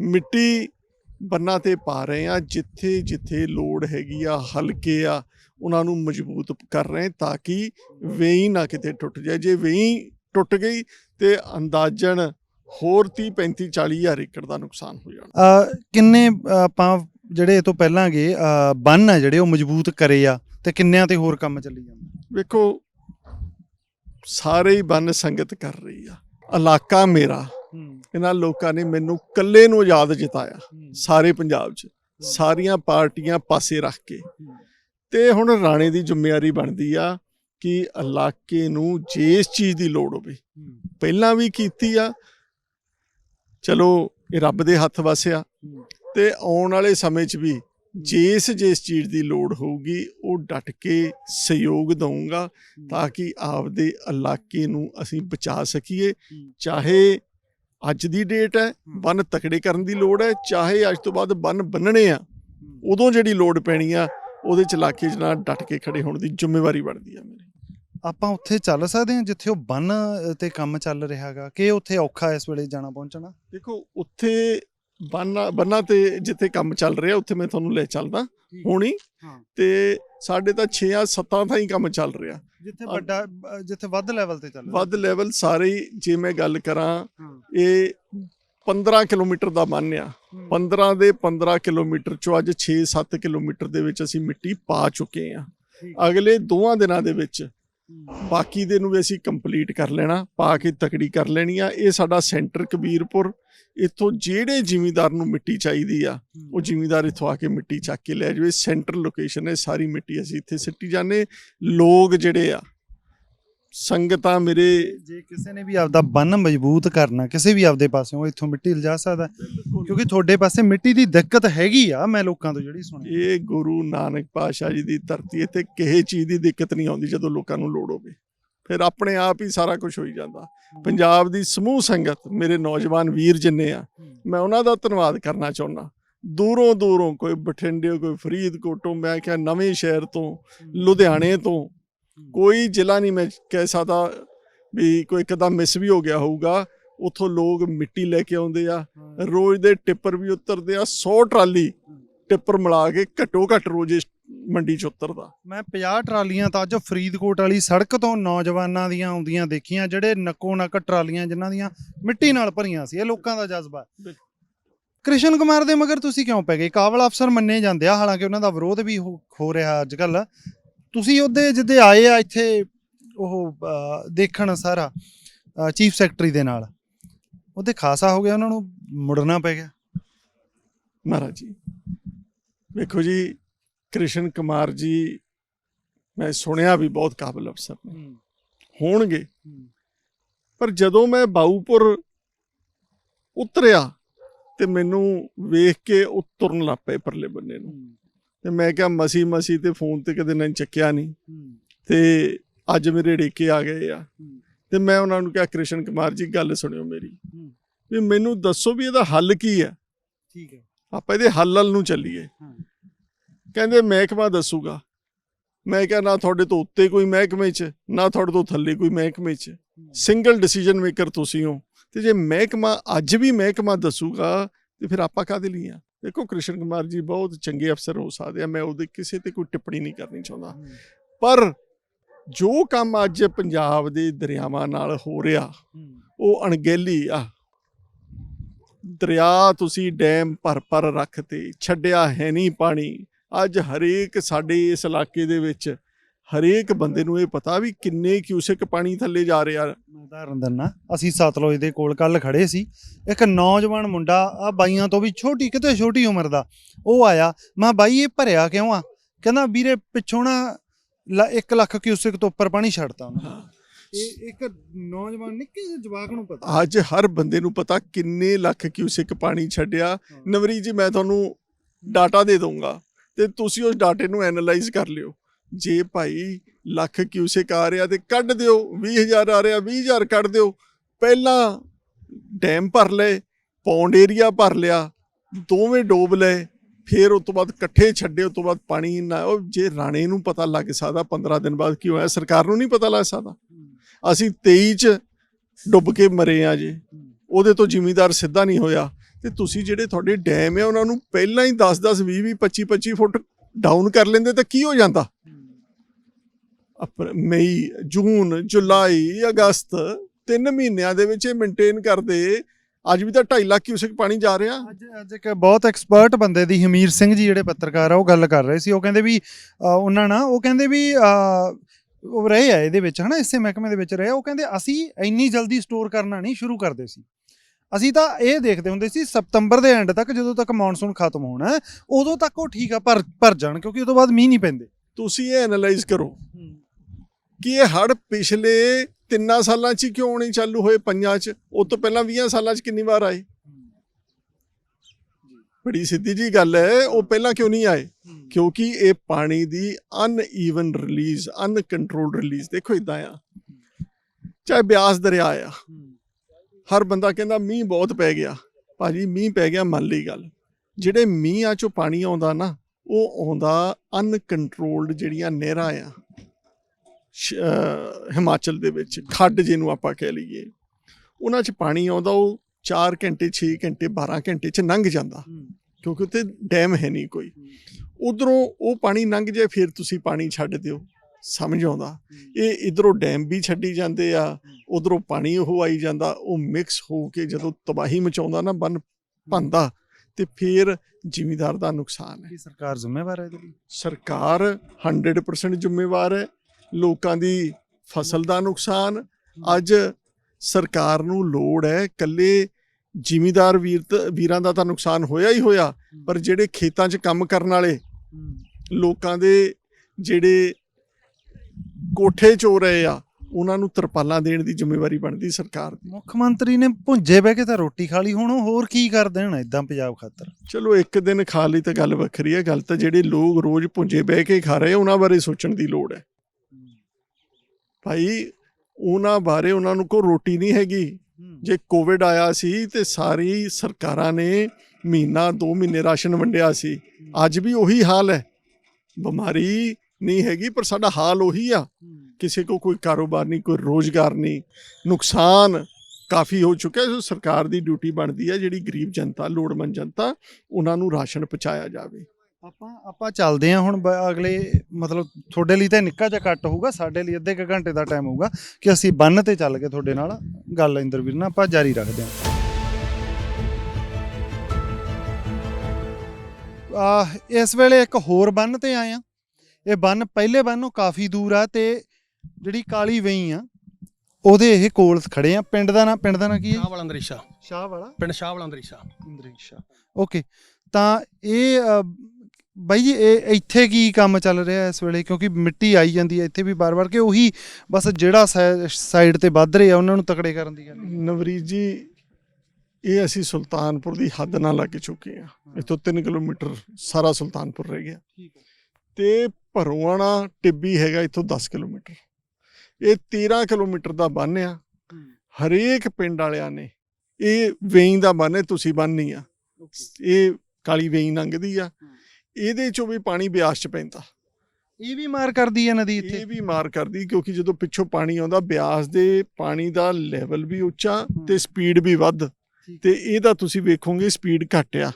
ਮਿੱਟੀ ਬੰਨਾਂ ਤੇ ਪਾ ਰਹੇ ਆ, ਜਿੱਥੇ ਜਿੱਥੇ ਲੋੜ ਹੈਗੀ ਆ, ਹਲਕੇ ਆ, ਉਹਨਾਂ ਨੂੰ ਮਜ਼ਬੂਤ ਕਰ ਰਹੇ ਤਾਂ ਕਿ ਵੇਈ ਨਾ ਕਿਤੇ ਟੁੱਟ ਜਾਏ। ਜੇ ਵੇਈ ਟੁੱਟ ਗਈ ਤੇ ਅੰਦਾਜ਼ਨ ਹੋਰ 30 35 40 ਹਜ਼ਾਰ ਏਕੜ ਦਾ ਨੁਕਸਾਨ ਹੋ ਜਾਣਾ। ਕਿੰਨੇ ਆਪਾਂ ਜਿਹੜੇ ਇਹ ਤੋਂ ਪਹਿਲਾਂ ਗਏ ਬੰਨ ਆ ਜਿਹੜੇ ਉਹ ਮਜ਼ਬੂਤ ਕਰੇ ਆ? ਤੇ ਕਿੰਨਿਆਂ ਤੇ ਹੋਰ ਕੰਮ ਚੱਲੀ ਜਾਂਦਾ? ਵੇਖੋ ਸਾਰੇ ਹੀ ਬੰਨ ਸੰਗਤ ਕਰ ਰਹੀ ਆ। ਇਲਾਕਾ ਮੇਰਾ ਇਹਨਾਂ ਲੋਕਾਂ ਨੇ ਮੈਨੂੰ ਇਕੱਲੇ ਨੂੰ ਆਜ਼ਾਦ ਜਿਤਾਇਆ ਸਾਰੇ ਪੰਜਾਬ 'ਚ। ਸਾਰੀਆਂ ਪਾਰਟੀਆਂ ਪਾਸੇ ਰੱਖ ਕੇ। ਤੇ ਹੁਣ ਰਾਣੇ ਦੀ ਜ਼ਿੰਮੇਵਾਰੀ ਬਣਦੀ ਆ ਕਿ ਇਲਾਕੇ ਨੂੰ ਜੇ ਇਸ ਚੀਜ਼ ਦੀ ਲੋੜ ਹੋਵੇ। ਪਹਿਲਾਂ ਵੀ ਕੀਤੀ ਆ। ਚਲੋ ਇਹ ਰੱਬ ਦੇ ਹੱਥ ਵਸਿਆ। ਤੇ ਆਉਣ ਵਾਲੇ ਸਮੇਂ 'ਚ ਵੀ ਜਿਸ ਜਿਸ ਚੀਜ਼ ਦੀ ਲੋੜ ਹੋਊਗੀ ਉਹ ਡਟ ਕੇ ਸਹਿਯੋਗ ਦਊਂਗਾ ਤਾਂ ਕਿ ਆਪਦੇ ਇਲਾਕੇ ਨੂੰ ਅਸੀਂ ਬਚਾ ਸਕੀਏ। ਚਾਹੇ ਅੱਜ ਦੀ ਡੇਟ ਹੈ ਬੰਨ ਤਕੜੇ ਕਰਨ ਦੀ ਲੋੜ ਹੈ ਚਾਹੇ ਅੱਜ ਤੋਂ ਬਾਅਦ ਬੰਨ ਬੰਨਣੇ ਆ ਉਦੋਂ ਜਿਹੜੀ ਲੋੜ ਪੈਣੀ ਆ ਉਹਦੇ ਚ ਇਲਾਕੇ 'ਚ ਨਾਲ ਡਟ ਕੇ ਖੜੇ ਹੋਣ ਦੀ ਜ਼ਿੰਮੇਵਾਰੀ ਬਣਦੀ ਆ ਮੇਰੀ। ਆਪਾਂ ਉੱਥੇ ਚੱਲ ਸਕਦੇ ਹਾਂ ਜਿੱਥੇ ਉਹ ਬੰਨ ਤੇ ਕੰਮ ਚੱਲ ਰਿਹਾ ਹੈਗਾ ਕਿ ਉੱਥੇ ਔਖਾ ਇਸ ਵੇਲੇ ਜਾਣਾ ਪਹੁੰਚਣਾ? ਦੇਖੋ ਉੱਥੇ ਬੰਨਾ ਬੰਨਾ ਤੇ ਜਿੱਥੇ ਕੰਮ ਚੱਲ ਰਿਹਾ ਉੱਥੇ ਮੈਂ ਤੁਹਾਨੂੰ ਲੈ ਚੱਲਦਾ ਹੁਣੀ। ਤੇ ਸਾਡੇ ਤਾਂ 6 ਆ 7 ਥਾਂ ਹੀ ਕੰਮ ਚੱਲ ਰਿਹਾ। ਜਿੱਥੇ ਵੱਡਾ ਜਿੱਥੇ ਵੱਧ ਲੈਵਲ ਤੇ ਚੱਲ ਰਿਹਾ। ਵੱਧ ਲੈਵਲ ਸਾਰੇ ਜੇ ਮੈਂ ਗੱਲ ਕਰਾਂ। ਇਹ 15 ਕਿਲੋਮੀਟਰ ਦਾ ਬੰਨ ਆ। 15 ਦੇ 15 ਕਿਲੋਮੀਟਰ ਚੋਂ ਅੱਜ 6-7 ਕਿਲੋਮੀਟਰ ਦੇ ਵਿੱਚ ਅਸੀਂ ਮਿੱਟੀ ਪਾ ਚੁੱਕੇ ਆ। ਅਗਲੇ ਦੋਵਾਂ ਦਿਨਾਂ ਦੇ ਵਿੱਚ ਬਾਕੀ ਦੇ ਨੂੰ ਵੀ ਅਸੀਂ ਕੰਪਲੀਟ ਕਰ ਲੈਣਾ ਪਾ ਕੇ ਤਕੜੀ ਕਰ ਲੈਣੀ ਆ। ਇਹ ਸਾਡਾ ਸੈਂਟਰ ਕਬੀਰਪੁਰ ਇੱਥੋਂ ਜਿਹੜੇ ਜ਼ਿਮੀਂਦਾਰ ਨੂੰ ਮਿੱਟੀ ਚਾਹੀਦੀ ਆ ਉਹ ਜ਼ਿਮੀਂਦਾਰ ਇੱਥੋਂ ਆ ਕੇ ਮਿੱਟੀ ਚੱਕ ਕੇ ਲੈ ਜਾਵੇ। ਸੈਂਟਰ ਲੋਕੇਸ਼ਨ ਹੈ ਸਾਰੀ ਮਿੱਟੀ ਅਸੀਂ ਇੱਥੇ ਸਿੱਟੀ ਜਾਂਦੇ। ਲੋਕ ਜਿਹੜੇ ਆ ਸੰਗਤਾਂ ਮੇਰੇ ਜੇ ਕਿਸੇ ਨੇ ਵੀ ਆਪਦਾ ਬੰਨ ਮਜ਼ਬੂਤ ਕਰਨਾ ਕਿਸੇ ਵੀ ਆਪਦੇ ਪਾਸਿਓਂ ਇੱਥੋਂ ਮਿੱਟੀ ਲਿਜਾ ਸਕਦਾ। ਕਿਉਂਕਿ ਤੁਹਾਡੇ ਪਾਸੇ ਮਿੱਟੀ ਦੀ ਦਿੱਕਤ ਹੈਗੀ ਆ ਮੈਂ ਲੋਕਾਂ ਤੋਂ ਜਿਹੜੀ ਸੁਣੀ ਇਹ ਗੁਰੂ ਨਾਨਕ ਪਾਤਸ਼ਾਹ ਜੀ ਦੀ ਧਰਤੀ ਤੇ ਕਿਸੇ ਚੀਜ਼ ਦੀ ਦਿੱਕਤ ਨਹੀਂ ਆਉਂਦੀ ਜਦੋਂ ਲੋਕਾਂ ਨੂੰ ਲੋੜ ਹੋਵੇ। ਫਿਰ ਆਪਣੇ ਆਪ ਹੀ ਸਾਰਾ ਕੁਝ ਹੋਈ ਜਾਂਦਾ। ਪੰਜਾਬ ਦੀ ਸਮੂਹ ਸੰਗਤ ਮੇਰੇ ਨੌਜਵਾਨ ਵੀਰ ਜਿੰਨੇ ਆ ਮੈਂ ਉਹਨਾਂ ਦਾ ਧੰਨਵਾਦ ਕਰਨਾ ਚਾਹੁੰਦਾ। ਦੂਰੋਂ ਦੂਰੋਂ ਕੋਈ ਬਠਿੰਡੇ ਕੋਈ ਫਰੀਦਕੋਟੋਂ ਮੈਂ ਕਿਹਾ ਨਵੇਂ ਸ਼ਹਿਰ ਤੋਂ ਲੁਧਿਆਣੇ ਤੋਂ ਕੋਈ ਜ਼ਿਲ੍ਹਾ ਨਹੀਂ ਮੈਂ ਕਹਿ ਸਕਦਾ ਵੀ ਕੋਈ ਇੱਕਦਮ ਮਿਸ ਵੀ ਹੋ ਗਿਆ ਹੋਊਗਾ। ਉਥੋਂ ਲੋਕ ਮਿੱਟੀ ਲੈ ਕੇ ਆਉਂਦੇ ਆ ਰੋਜ਼ ਦੇ ਟਿੱਪਰ ਵੀ ਉਤਰਦੇ ਆ 100 ਟਰਾਲੀ ਟਿੱਪਰ ਮਿਲਾ ਕੇ ਘੱਟੋ ਘੱਟ ਰੋਜ਼ ਮੰਡੀ ਚ ਉਤਰਦਾ। ਮੈਂ 50 ਟਰਾਲੀਆਂ ਤਾਂ ਅੱਜ ਫਰੀਦਕੋਟ ਵਾਲੀ ਸੜਕ ਤੋਂ ਨੌਜਵਾਨਾਂ ਦੀਆਂ ਆਉਂਦੀਆਂ ਦੇਖੀਆਂ ਜਿਹੜੇ ਨੱਕੋ ਨੱਕ ਟਰਾਲੀਆਂ ਜਿਨ੍ਹਾਂ ਦੀਆਂ ਮਿੱਟੀ ਨਾਲ ਭਰੀਆਂ ਸੀ ਇਹ ਲੋਕਾਂ ਦਾ ਜਜ਼ਬਾ। ਕ੍ਰਿਸ਼ਨ ਕੁਮਾਰ ਦੇ ਮਗਰ ਤੁਸੀਂ ਕਿਉਂ ਪੈ ਗਏ? ਕਾਬਲ ਅਫਸਰ ਮੰਨੇ ਜਾਂਦੇ ਆ ਹਾਲਾਂਕਿ ਉਹਨਾਂ ਦਾ ਵਿਰੋਧ ਵੀ ਹੋ ਰਿਹਾ ਅੱਜ ਕੱਲ ਤੁਸੀਂ ਉਹਦੇ ਜਿੱਦੇ ਆਏ ਆ ਇੱਥੇ ਉਹ ਦੇਖਣ ਸਾਰਾ ਚੀਫ ਸੈਕਟਰੀ ਦੇ ਨਾਲ। ਉਹਦੇ ਖਾਸਾ ਹੋ ਗਿਆ ਉਹਨਾਂ ਨੂੰ ਮੁੜਨਾ ਪੈ ਗਿਆ। ਮਹਾਰਾਜ ਜੀ ਵੇਖੋ ਜੀ ਕ੍ਰਿਸ਼ਨ ਕੁਮਾਰ ਜੀ ਮੈਂ ਸੁਣਿਆ ਵੀ ਬਹੁਤ ਕਾਬਲ ਅਫਸਰ ਨੇ। ਹੋਣਗੇ। ਪਰ ਜਦੋਂ ਮੈਂ ਬਾਊਪੁਰ ਉਤਰਿਆ ਤੇ ਮੈਨੂੰ ਵੇਖ ਕੇ ਉਹ ਤੁਰਨ ਪਏ ਪਰਲੇ ਬੰਨੇ ਨੂੰ। ਤੇ ਮੈਂ ਕਿਹਾ ਮਸੀ ਮਸੀ ਤੇ ਫੋਨ ਤੇ ਕਦੇ ਨਹੀਂ ਚੱਕਿਆ ਨਹੀਂ ਤੇ ਅੱਜ ਮੇਰੇ ਡੇਕੇ ਆ ਗਏ ਆ। ਤੇ ਮੈਂ ਉਹਨਾਂ ਨੂੰ ਕਿਹਾ ਕ੍ਰਿਸ਼ਨ ਕੁਮਾਰ ਜੀ ਗੱਲ ਸੁਣਿਓ ਮੇਰੀ। ਵੀ ਮੈਨੂੰ ਦੱਸੋ ਵੀ ਇਹਦਾ ਹੱਲ ਕੀ ਹੈ? ਠੀਕ ਹੈ। ਆਪਾਂ ਇਹਦੇ ਹੱਲ ਵੱਲ ਨੂੰ ਚੱਲੀਏ। ਕਹਿੰਦੇ ਮਹਿਕਮਾ ਦੱਸੂਗਾ। ਮੈਂ ਕਿਹਾ ਨਾ ਤੁਹਾਡੇ ਤੋਂ ਉੱਤੇ ਕੋਈ ਮਹਿਕਮੇ 'ਚ, ਨਾ ਤੁਹਾਡੇ ਤੋਂ ਥੱਲੇ ਕੋਈ ਮਹਿਕਮੇ 'ਚ। ਸਿੰਗਲ ਡਿਸੀਜਨ ਮੇਕਰ ਤੁਸੀਂ ਹੋ। ਤੇ ਜੇ ਮਹਿਕਮਾ, ਅੱਜ ਵੀ ਮਹਿਕਮਾ ਦੱਸੂਗਾ, ਤੇ ਫਿਰ ਆਪਾਂ ਕਾਹਦੇ ਲਈ ਆ? ਦੇਖੋ ਕ੍ਰਿਸ਼ਨ ਕੁਮਾਰ ਜੀ ਬਹੁਤ ਚੰਗੇ ਅਫਸਰ ਹੋ ਸਕਦੇ ਆ, ਮੈਂ ਉਹਦੇ ਕਿਸੇ ਤੇ ਕੋਈ ਟਿੱਪਣੀ ਨਹੀਂ ਕਰਨੀ ਚਾਹੁੰਦਾ। ਪਰ ਜੋ ਕੰਮ ਅੱਜ ਪੰਜਾਬ ਦੇ ਦਰਿਆਵਾਂ ਨਾਲ ਹੋ ਰਿਹਾ, ਉਹ ਅਣਗਹਿਲੀ ਆ। ਦਰਿਆ ਤੁਸੀਂ ਡੈਮ ਭਰ ਭਰ ਰੱਖਤੇ ਛੱਡਿਆ ਹੈ ਨਹੀਂ ਪਾਣੀ। ਅੱਜ ਹਰੇਕ ਸਾਡੇ ਇਸ ਇਲਾਕੇ ਦੇ ਵਿੱਚ ਹਰੇਕ ਬੰਦੇ ਨੂੰ ਇਹ ਪਤਾ ਵੀ ਕਿੰਨੇ ਕਿਊਸਕ ਪਾਣੀ ਥੱਲੇ ਜਾ ਰਿਹਾ। ਮੈਂ ਉਦਾਹਰਨ ਦਿੰਨਾ ਅਸੀਂ ਸਤਲੁਜ ਦੇ ਕੋਲ ਕੱਲ ਖੜੇ ਸੀ। ਇੱਕ ਨੌਜਵਾਨ ਮੁੰਡਾ ਆ ਬਾਈਆਂ ਤੋਂ ਵੀ ਛੋਟੀ ਕਿਤੇ ਛੋਟੀ ਉਮਰ ਦਾ ਉਹ ਆਇਆ ਮੈਂ ਬਾਈ ਇਹ ਭਰਿਆ ਕਿਉਂ ਆ? ਕਹਿੰਦਾ ਵੀਰੇ ਪਿੱਛੋਂ ਨਾ 1 ਲੱਖ ਕਿਊਸਿਕ ਤੋਂ ਉੱਪਰ ਪਾਣੀ ਛੱਡਤਾ ਉਹਨਾਂ। ਇਹ ਇੱਕ ਨੌਜਵਾਨ ਨਿੱਕੇ ਜਿਹੇ ਜਵਾਕ ਨੂੰ ਪਤਾ। ਅੱਜ ਹਰ ਬੰਦੇ ਨੂੰ ਪਤਾ ਕਿੰਨੇ ਲੱਖ ਕਿਊਸਕ ਪਾਣੀ ਛੱਡਿਆ। ਨਵਰੀ ਜੀ ਮੈਂ ਤੁਹਾਨੂੰ ਡਾਟਾ ਦੇ ਦਊਂਗਾ। ਤੇ ਤੁਸੀਂ ਉਸ ਡਾਟੇ ਨੂੰ ਐਨਾਲਾਈਜ਼ ਕਰ ਲਿਓ। ਜੇ ਭਾਈ ਲੱਖ ਕਿਊਸਕ ਆ ਰਿਹਾ ਤੇ ਕੱਢ ਦਿਓ 20000 ਆ ਰਿਹਾ 20000 ਕੱਢ ਦਿਓ। ਪਹਿਲਾਂ ਡੈਮ ਭਰ ਲਏ ਪੌਂਡ ਏਰੀਆ ਭਰ ਲਿਆ, ਦੋਵੇਂ ਡੋਬ ਲਏ, ਫਿਰ ਉਸ ਤੋਂ ਬਾਅਦ ਇਕੱਠੇ ਛੱਡੇ, ਉਸ ਤੋਂ ਬਾਅਦ ਪਾਣੀ ਨਾ ਉਹ ਜੇ ਰਾਣੇ ਨੂੰ ਪਤਾ ਲੱਗ ਸਕਦਾ 15 ਦਿਨ ਬਾਅਦ ਕੀ ਹੋਇਆ, ਸਰਕਾਰ ਨੂੰ ਨਹੀਂ ਪਤਾ ਲੱਗ ਸਕਦਾ। ਅਸੀਂ 23 ਚ ਡੁੱਬ ਕੇ ਮਰੇ ਆ ਜੀ, ਉਹਦੇ ਤੋਂ ਜ਼ਿਮੀਦਾਰ ਸਿੱਧਾ ਨਹੀਂ ਹੋਇਆ। ਤੇ ਤੁਸੀਂ ਜਿਹੜੇ ਤੁਹਾਡੇ ਡੈਮ ਆ, ਉਹਨਾਂ ਨੂੰ ਪਹਿਲਾਂ ਹੀ 10 10 20 20 25 25 ਫੁੱਟ ਡਾਊਨ ਕਰ ਲੈਂਦੇ ਤਾਂ ਕੀ ਹੋ ਜਾਂਦਾ? ਅਪ੍ਰ- ਮਈ, ਜੂਨ, ਜੁਲਾਈ, ਅਗਸਤ, ਤਿੰਨ ਮਹੀਨਿਆਂ ਦੇ ਵਿੱਚ ਇਹ ਮੇਨਟੇਨ ਕਰਦੇ। ਅੱਜ ਵੀ ਤਾਂ 2.5 ਲੱਖ ਕਿਊਸਕ ਪਾਣੀ ਜਾ ਰਿਹਾ। ਅੱਜ ਅੱਜ ਇੱਕ ਬਹੁਤ ਐਕਸਪਰਟ ਬੰਦੇ ਦੀ, ਹਮੀਰ ਸਿੰਘ ਜੀ ਜਿਹੜੇ ਪੱਤਰਕਾਰ ਆ, ਉਹ ਗੱਲ ਕਰ ਰਹੇ ਸੀ। ਉਹ ਕਹਿੰਦੇ ਵੀ ਉਹਨਾਂ ਨਾਲ ਉਹ ਕਹਿੰਦੇ ਵੀ ਉਹ ਰਹੇ ਆ ਇਹਦੇ ਵਿੱਚ, ਹਨਾ, ਇਸੇ ਮਹਿਕਮੇ ਦੇ ਵਿੱਚ ਰਹੇ ਆ। ਉਹ ਕਹਿੰਦੇ ਅਸੀਂ ਇੰਨੀ ਜਲਦੀ ਸਟੋਰ ਕਰਨਾ ਨਹੀਂ, ਸ਼ੁਰੂ ਕਰਦੇ ਸੀ। ਅਸੀਂ ਤਾਂ ਇਹ ਦੇਖਦੇ ਹੁੰਦੇ ਸੀ ਸਤੰਬਰ ਦੇ ਐਂਡ ਤੱਕ ਜਦੋਂ ਤੱਕ ਮੌਨਸੂਨ ਖਤਮ ਹੋਣਾ ਉਦੋਂ ਤੱਕ ਉਹ ਠੀਕ ਆ ਭਰ ਭਰ ਜਾਣ ਕਿਉਂਕਿ ਉਸ ਤੋਂ ਬਾਅਦ ਮੀਂਹ ਨਹੀਂ ਪੈਂਦੇ। ਤੁਸੀਂ ਇਹ ਐਨਾਲਾਈਜ਼ ਕਰੋ ਕਿ ਇਹ ਹੜ ਪਿਛਲੇ ਤਿੰਨਾਂ ਸਾਲਾਂ 'ਚ ਹੀ ਕਿਉਂ ਨਹੀਂ ਚਾਲੂ ਹੋਏ ਪੰਜਾਂ 'ਚ? ਉਹ ਤੋਂ ਪਹਿਲਾਂ 20 ਸਾਲਾਂ 'ਚ ਕਿੰਨੀ ਵਾਰ ਆਏ? ਬੜੀ ਸਿੱਧੀ ਜੀ ਗੱਲ ਹੈ ਉਹ ਪਹਿਲਾਂ ਕਿਉਂ ਨਹੀਂ ਆਏ? ਕਿਉਂਕਿ ਇਹ ਪਾਣੀ ਦੀ ਅਨਈਵਨ ਰਿਲੀਜ਼ ਅਨਕੰਟਰੋਲਡ ਰਿਲੀਜ਼ ਦੇਖੋ ਇਦਾਂ ਆ। ਚਾਹੇ ਬਿਆਸ ਦਰਿਆ ਆ ਹਰ ਬੰਦਾ ਕਹਿੰਦਾ ਮੀਂਹ ਬਹੁਤ ਪੈ ਗਿਆ। ਭਾਜੀ ਮੀਂਹ ਪੈ ਗਿਆ ਮੰਨ ਲਈ ਗੱਲ। ਜਿਹੜੇ ਮੀਂਹਾਂ ਚੋਂ ਪਾਣੀ ਆਉਂਦਾ ਨਾ ਉਹ ਆਉਂਦਾ ਅਨਕੰਟਰੋਲਡ ਜਿਹੜੀਆਂ ਨਹਿਰਾਂ ਆ। ਹਿਮਾਚਲ ਦੇ ਵਿੱਚ ਖੱਡ ਜਿਹਨੂੰ ਆਪਾਂ ਕਹਿ ਲਈਏ। ਉਹਨਾਂ 'ਚ ਪਾਣੀ ਆਉਂਦਾ ਉਹ 4 ਘੰਟੇ 6 ਘੰਟੇ 12 ਘੰਟੇ 'ਚ ਲੰਘ ਜਾਂਦਾ। ਕਿਉਂਕਿ ਉੱਥੇ ਡੈਮ ਹੈ ਨਹੀਂ ਕੋਈ। ਉਧਰੋਂ ਉਹ ਪਾਣੀ ਲੰਘ ਜਾਏ ਫਿਰ ਤੁਸੀਂ ਪਾਣੀ ਛੱਡ ਦਿਓ। ਸਮਝ ਆਉਂਦਾ। ਇਹ ਇਧਰੋਂ ਡੈਮ ਵੀ ਛੱਡੀ ਜਾਂਦੇ ਆ ਉਧਰੋਂ ਪਾਣੀ ਉਹ ਆਈ ਜਾਂਦਾ ਉਹ ਮਿਕਸ ਹੋ ਕੇ ਜਦੋਂ ਤਬਾਹੀ ਮਚਾਉਂਦਾ ਨਾ ਬੰਨ ਭੰਦਾ ਤੇ ਫਿਰ ਜ਼ਿਮੀਦਾਰ ਦਾ ਨੁਕਸਾਨ ਹੈ। ਸਰਕਾਰ ਜ਼ਿੰਮੇਵਾਰ ਹੈ ਇਹਦੇ ਲਈ? ਸਰਕਾਰ 100% ਜ਼ਿੰਮੇਵਾਰ ਹੈ। ਲੋਕਾਂ ਦੀ ਫਸਲ ਦਾ ਨੁਕਸਾਨ। ਅੱਜ ਸਰਕਾਰ ਨੂੰ ਲੋੜ ਹੈ ਕੱਲੇ ਜ਼ਿਮੀਦਾਰ ਵੀਰ ਵੀਰਾਂ ਦਾ ਤਾਂ ਨੁਕਸਾਨ ਹੋਇਆ ਹੀ ਹੋਇਆ ਪਰ ਜਿਹੜੇ ਖੇਤਾਂ 'ਚ ਕੰਮ ਕਰਨ ਵਾਲੇ ਲੋਕਾਂ ਦੇ ਜਿਹੜੇ ਕੋਠੇ ਚੋ ਰਹੇ ਆ ਉਹਨਾਂ ਨੂੰ ਤਰਪਾਲਾਂ ਦੇਣ ਦੀ ਜ਼ਿੰਮੇਵਾਰੀ ਬਣਦੀ ਸਰਕਾਰ ਦੀ। ਮੁੱਖ ਮੰਤਰੀ ਨੇ ਭੁੰਜੇ ਬਹਿ ਕੇ ਤਾਂ ਰੋਟੀ ਖਾ ਲਈ ਹੁਣ ਉਹ ਹੋਰ ਕੀ ਕਰ ਦੇਣ ਇਦਾਂ ਪੰਜਾਬ ਖਾਤਰ? ਚਲੋ ਇੱਕ ਦਿਨ ਖਾ ਲਈ ਤਾਂ ਗੱਲ ਵੱਖਰੀ ਹੈ ਗੱਲ ਤਾਂ ਜਿਹੜੇ ਲੋਕ ਰੋਜ਼ ਭੁੰਜੇ ਬਹਿ ਕੇ ਖਾ ਰਹੇ ਉਹਨਾਂ ਬਾਰੇ ਸੋਚਣ ਦੀ ਲੋੜ ਹੈ। ਭਾਈ ਉਹਨਾਂ ਬਾਰੇ ਉਹਨਾਂ ਨੂੰ ਕੋਈ ਰੋਟੀ ਨਹੀਂ ਹੈਗੀ। ਜੇ ਕੋਵਿਡ ਆਇਆ ਸੀ ਤੇ ਸਾਰੀ ਸਰਕਾਰਾਂ ਨੇ ਮਹੀਨਾ 2 ਮਹੀਨੇ ਰਾਸ਼ਨ ਵੰਡਿਆ ਸੀ। ਅੱਜ ਵੀ ਉਹੀ ਹਾਲ ਹੈ। ਬਿਮਾਰੀ ਨਹੀਂ ਹੈਗੀ ਪਰ ਸਾਡਾ ਹਾਲ ਉਹੀ ਆ। ਕਿਸੇ ਕੋ ਕੋਈ ਕਾਰੋਬਾਰ ਨਹੀਂ ਕੋਈ ਰੋਜ਼ਗਾਰ ਨਹੀਂ। ਨੁਕਸਾਨ ਕਾਫੀ ਹੋ ਚੁੱਕਾ ਹੈ ਸੋ ਸਰਕਾਰ ਦੀ ਡਿਊਟੀ ਬਣਦੀ ਹੈ ਜਿਹੜੀ ਗਰੀਬ ਜਨਤਾ ਲੋੜਵੰਦ ਜਨਤਾ ਉਹਨਾਂ ਨੂੰ ਰਾਸ਼ਨ ਪਹੁੰਚਾਇਆ ਜਾਵੇ। ਆਪਾਂ ਆਪਾਂ ਚੱਲਦੇ ਹਾਂ ਹੁਣ ਬ- ਅਗਲੇ ਮਤਲਬ ਤੁਹਾਡੇ ਲਈ ਤਾਂ ਨਿੱਕਾ ਜਿਹਾ ਕੱਟ ਹੋਊਗਾ ਸਾਡੇ ਲਈ ਅੱਧੇ ਕੁ ਘੰਟੇ ਦਾ ਟਾਈਮ ਹੋਊਗਾ ਕਿ ਅਸੀਂ ਬੰਨ ਤੇ ਚੱਲ ਕੇ ਤੁਹਾਡੇ ਨਾਲ ਗੱਲ ਇੰਦਰਵੀਰ ਨਾਲ ਆਪਾਂ ਜਾਰੀ ਰੱਖਦੇ ਹਾਂ। ਆ ਇਸ ਵੇਲੇ ਇੱਕ ਹੋਰ ਬੰਨ ਤੇ ਆਏ ਆ ਇਹ ਬੰਨ ਪਹਿਲੇ ਬੰਨੋਂ ਕਾਫੀ ਦੂਰ ਆ ਤੇ ਜਿਹੜੀ ਕਾਲੀ ਵਈ ਆ ਉਹਦੇ ਇਹ ਕੋਲ ਖੜੇ ਆ। ਪਿੰਡ ਦਾ ਨਾਂ ਪਿੰਡ ਦਾ ਨਾਂ ਕੀ ਹੈ? ਸ਼ਾਹ ਵਾਲਾ ਅੰਦਰੀਸ਼ਾ ਸ਼ਾਹ ਵਾਲਾ? ਪਿੰਡ ਸ਼ਾਹ ਵਾਲਾ ਅੰਦਰੀਸ਼ਾ ਇੰਦਰੇਸ਼ਾ ਓਕੇ। ਤਾਂ ਇਹ ਅ, ਬਾਈ ਜੀ ਇਹ ਇੱਥੇ ਕੀ ਕੰਮ ਚੱਲ ਰਿਹਾ ਇਸ ਵੇਲੇ? ਕਿਉਂਕਿ ਮਿੱਟੀ ਆਈ ਜਾਂਦੀ ਹੈ ਇੱਥੇ ਵੀ ਬਾਰ-ਬਾਰ ਕਿ ਉਹੀ ਬਸ ਜਿਹੜਾ ਸਾਈਡ ਤੇ ਵੱਧ ਰਹੇ ਆ ਉਹਨਾਂ ਨੂੰ ਤਕੜੇ ਕਰਨ ਦੀ ਗੱਲ ਹੈ। ਨਵਰੀਤ ਜੀ ਇਹ ਅਸੀਂ ਸੁਲਤਾਨਪੁਰ ਦੀ ਹੱਦ ਨਾਲ ਲੱਗ ਚੁੱਕੇ ਆ ਇੱਥੋਂ 3 ਕਿਲੋਮੀਟਰ ਸਾਰਾ ਸੁਲਤਾਨਪੁਰ ਰਹਿ ਗਿਆ। ਤੇ ਭਰੋਆਣਾ ਟਿੱਬੀ ਹੈਗਾ ਇੱਥੋਂ 10 ਕਿਲੋਮੀਟਰ। ਇਹ 13 ਕਿਲੋਮੀਟਰ ਦਾ ਬੰਨ ਆ। ਹਰੇਕ ਪਿੰਡ ਵਾਲਿਆਂ ਨੇ ਇਹ ਵੇਈ ਦਾ ਬੰਨ ਹੈ ਤੁਸੀਂ ਬੰਨ ਨਹੀਂ ਆ ਇਹ ਕਾਲੀ ਵੇਈ ਲੰਘਦੀ ਆ। ਇਹਦੇ ਚੋਂ ਵੀ ਪਾਣੀ ਬਿਆਸ ਚ ਪੈਂਦਾ। ਇਹ ਵੀ ਮਾਰ ਕਰਦੀ ਹੈ ਨਦੀ ਇੱਥੇ? ਇਹ ਵੀ ਮਾਰ ਕਰਦੀ ਕਿਉਂਕਿ ਜਦੋਂ ਪਿੱਛੋਂ ਪਾਣੀ ਆਉਂਦਾ ਬਿਆਸ ਦੇ ਪਾਣੀ ਦਾ ਲੈਵਲ ਵੀ ਉੱਚਾ ਤੇ ਸਪੀਡ ਵੀ ਵੱਧ। ਤੇ ਇਹਦਾ ਤੁਸੀਂ ਵੇਖੋਗੇ ਸਪੀਡ ਘੱਟ ਆ।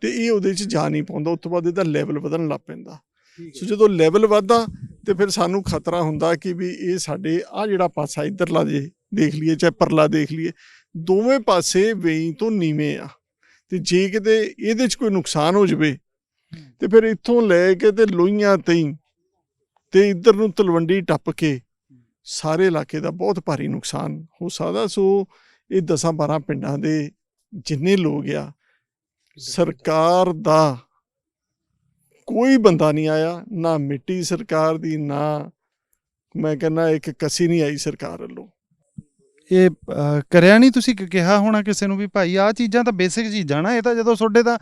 ਤੇ ਇਹ ਉਹਦੇ ਚ ਜਾ ਨਹੀਂ ਪਾਉਂਦਾ ਉਸ ਤੋਂ ਬਾਅਦ ਇਹਦਾ ਲੈਵਲ ਵਧਣ ਲੱਗ ਪੈਂਦਾ। ਸੋ ਜਦੋਂ ਲੈਵਲ ਵਧਦਾ ਤੇ ਫਿਰ ਸਾਨੂੰ ਖਤਰਾ ਹੁੰਦਾ ਕਿ ਵੀ ਇਹ ਸਾਡੇ ਆ ਜਿਹੜਾ ਪਾਸਾ ਇਧਰਲਾ ਜੇ ਦੇਖ ਲਈਏ ਚਾਹੇ ਪਰਲਾ ਦੇਖ ਲਈਏ ਦੋਵੇਂ ਪਾਸੇ ਵੇਈ ਤੋਂ ਨੀਵੇਂ ਆ। ਤੇ ਜੇ ਕਿਤੇ ਇਹਦੇ ਚ ਕੋਈ ਨੁਕਸਾਨ ਹੋ ਜਵੇ ਤੇ ਫਿਰ ਇੱਥੋਂ ਲੈ ਕੇ ਤੇ ਲੋਹੀਆਂ ਤਈ ਤੇ ਇੱਧਰ ਨੂੰ ਤਲਵੰਡੀ ਟੱਪ ਕੇ ਸਾਰੇ ਇਲਾਕੇ ਦਾ ਬਹੁਤ ਭਾਰੀ ਨੁਕਸਾਨ ਹੋ ਸਕਦਾ। ਸੋ ਇਹ 10 12 ਪਿੰਡਾਂ ਦੇ ਜਿੰਨੇ ਲੋਕ ਆ ਸਰਕਾਰ ਦਾ ਕੋਈ ਬੰਦਾ ਨਹੀਂ ਆਇਆ ਨਾ ਮਿੱਟੀ ਸਰਕਾਰ ਦੀ ਨਾ ਮੈਂ ਕਹਿੰਦਾ ਇੱਕ ਕਸੀ ਨਹੀਂ ਆਈ ਸਰਕਾਰ ਵੱਲੋਂ। ਇਹ ਅਹ, ਕਰਿਆ ਨਹੀਂ ਤੁਸੀਂ ਕਿ- ਕਿਹਾ ਹੋਣਾ ਕਿਸੇ ਨੂੰ ਵੀ ਭਾਈ ਆਹ ਚੀਜ਼ਾਂ ਤਾਂ ਬੇਸਿਕ ਚੀਜ਼ਾਂ ਨਾ ਇਹ ਤਾਂ ਜਦੋਂ ਤੁਹਾਡੇ ਤਾਂ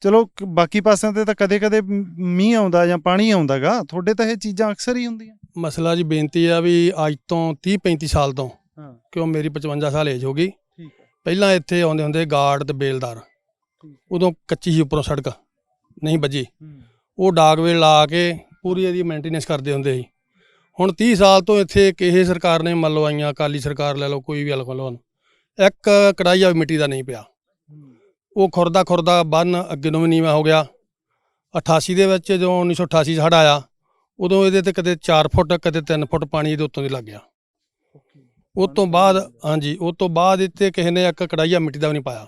ਚਲੋ ਕ- ਬਾਕੀ ਪਾਸਿਆਂ ਤੇ ਤਾਂ ਕਦੇ-ਕਦੇ ਮ- ਮੀਂਹ ਆਉਂਦਾ ਜਾਂ ਪਾਣੀ ਆਉਂਦਾਗਾ ਤੁਹਾਡੇ ਤਾਂ ਇਹ ਚੀਜ਼ਾਂ ਅਕਸਰ ਹੀ ਹੁੰਦੀਆਂ। ਮਸਲਾ ਜੀ ਬੇਨਤੀ ਆ ਵੀ ਅੱਜ ਤੋਂ 30 35 ਸਾਲ ਤੋਂ ਹਾਂ। ਕਿਉਂ ਮੇਰੀ 55 ਸਾਲ ਏਜ ਹੋ ਗਈ। ਠੀਕ ਹੈ। ਪਹਿਲਾਂ ਇੱਥੇ ਆਉਂਦੇ ਹੁੰਦੇ ਗਾਰਡ ਤੇ ਬੇਲਦਾਰ। ਉਦੋਂ ਕੱਚੀ ਸੀ ਉੱਪਰੋਂ ਸੜਕ ਨਹੀਂ ਵੱਜੀ। ਉਹ ਡਾਕਵੇਲ ਲਾ ਕੇ ਪੂਰੀ ਇਹਦੀ ਮੇਨਟੇਨੈਂਸ ਕਰਦੇ ਹੁੰਦੇ ਸੀ। ਹੁਣ 30 ਸਾਲ ਤੋਂ ਇੱਥੇ ਕਿਸੇ ਸਰਕਾਰ ਨੇ ਮੰਨ ਲਓ ਆਈਆਂ ਅਕਾਲੀ ਸਰਕਾਰ ਲੈ ਲਓ ਕੋਈ ਵੀ ਹਲਕਾ ਲਓ ਇੱਕ ਕੜਾਈਆ ਵੀ ਮਿੱਟੀ ਦਾ ਨਹੀਂ ਪਿਆ। ਉਹ ਖੁਰਦਾ ਖੁਰਦਾ ਬੰਨ ਅੱਗੇ ਨੂੰ ਵੀ ਨੀਵਾਂ ਹੋ ਗਿਆ। 88 ਦੇ ਵਿੱਚ ਜਦੋਂ 1988 ਹੜ੍ਹ ਆਇਆ ਉਦੋਂ ਇਹਦੇ ਤੇ ਕਦੇ 4 ਫੁੱਟ ਕਦੇ 3 ਫੁੱਟ ਪਾਣੀ ਇਹਦੇ ਉੱਤੋਂ ਦੀ ਲੱਗ ਗਿਆ। ਉਸ ਤੋਂ ਬਾਅਦ ਹਾਂਜੀ ਉਸ ਤੋਂ ਬਾਅਦ ਇੱਥੇ ਕਿਸੇ ਨੇ ਇੱਕ ਕੜਾਈਆ ਮਿੱਟੀ ਦਾ ਵੀ ਨਹੀਂ ਪਾਇਆ।